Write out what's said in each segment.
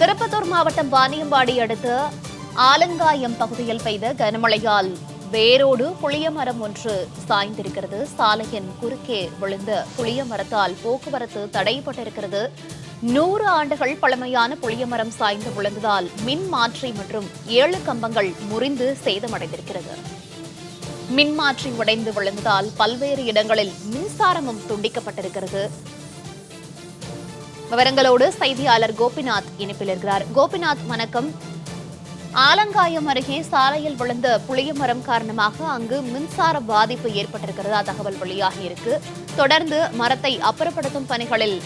திருப்பத்தூர் மாவட்டம் வாணியம்பாடி அடுத்த ஆலங்காயம் பகுதியில் பெய்த கனமழையால் வேரோடு புளியமரம் ஒன்று சாய்ந்திருக்கிறது. சாலையின் குறுக்கே விழுந்த புளியமரத்தால் போக்குவரத்து தடைப்பட்டிருக்கிறது. நூறு ஆண்டுகள் பழமையான புளியமரம் சாய்ந்து விழுந்ததால் மின் மாற்றி மற்றும் ஏழு கம்பங்கள் முறிந்து சேதமடைந்திருக்கிறது. மின்மாற்றி உடைந்து விழுந்ததால் பல்வேறு இடங்களில் மின்சாரமும் துண்டிக்கப்பட்டிருக்கிறது. விவரங்களோடு செய்தியாளர் கோபிநாத் இணைப்பில் இருக்கிறார். கோபிநாத் வணக்கம். ஆலங்காயம் அருகே சாலையில் விழுந்த புளிய மரம் காரணமாக அங்கு மின்சார பாதிப்பு ஏற்பட்டிருக்கிறதா. தகவல் வெளியாகி இருக்கு. தொடர்ந்து மரத்தை அப்புறப்படுத்தும் பணிகளில்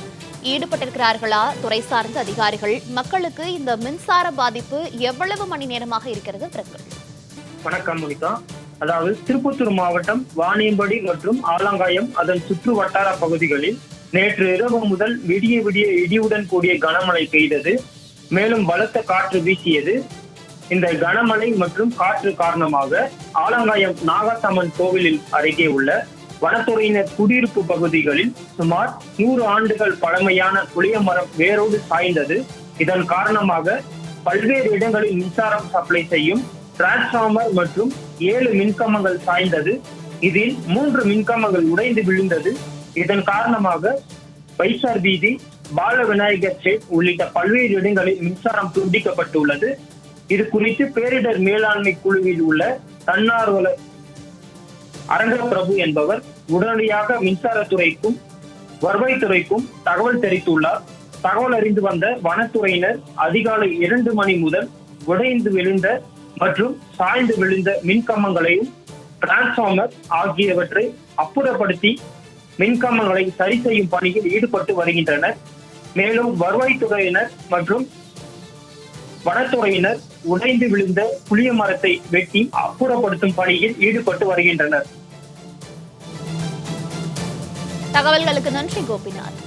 ஈடுபட்டிருக்கிறார்களா? துறை சார்ந்த அதிகாரிகள் மக்களுக்கு இந்த மின்சார பாதிப்பு எவ்வளவு மணி நேரமாக இருக்கிறது? வணக்கம் முனிதா அதாவது திருப்பத்தூர் மாவட்டம் வாணியம்படி மற்றும் ஆலங்காயம் அதன் சுற்று வட்டார பகுதிகளில் நேற்று இரவு முதல் விடிய விடிய இடியுடன் கூடிய கனமழை பெய்தது. மேலும் பலத்த காற்று வீசியது. இந்த கனமழை மற்றும் காற்று காரணமாக ஆலங்காயம் நாகாத்தம்மன் கோவிலில் அருகே உள்ள வனத்துறையினர் குடியிருப்பு பகுதிகளில் சுமார் நூறு ஆண்டுகள் பழமையான புளிய மரம் வேரோடு சாய்ந்தது. இதன் காரணமாக பல்வேறு இடங்களில் மின்சாரம் சப்ளை செய்யும் டிரான்ஸ்பார்மர் மற்றும் ஏழு மின்கம்பங்கள் சாய்ந்தது. இதில் மூன்று மின்கம்பங்கள் உடைந்து விழுந்தது. இதன் காரணமாக பைசார் வீதி பால விநாயகர் ஸ்டேட் உள்ளிட்ட பல்வேறு இடங்களில் மின்சாரம் துண்டிக்கப்பட்டுள்ளது. இது குறித்து பேரிடர் மேலாண்மை குழுவில் உள்ள தன்னார்வல அரங்கப்பிரபு என்பவர் உடனடியாக மின்சாரத்துறைக்கும் வருவாய்த்துறைக்கும் தகவல் தெரிவித்துள்ளார். தகவல் அறிந்து வந்த வனத்துறையினர் அதிகாலை இரண்டு மணி முதல் உடைந்து விழுந்த மற்றும் சாய்ந்து விழுந்த மின்கம்பங்களையும் டிரான்ஸ்பார்மர் ஆகியவற்றை அப்புறப்படுத்தி மின்கம்பங்களை சரி செய்யும் பணியில் ஈடுபட்டு வருகின்றனர். மேலும் வருவாய்த்துறையினர் மற்றும் வனத்துறையினர் உடைந்து விழுந்த புளிய மரத்தை வெட்டி அப்புறப்படுத்தும் பணியில் ஈடுபட்டு வருகின்றனர். தகவல்களுக்கு நன்றி கோபிநாத்.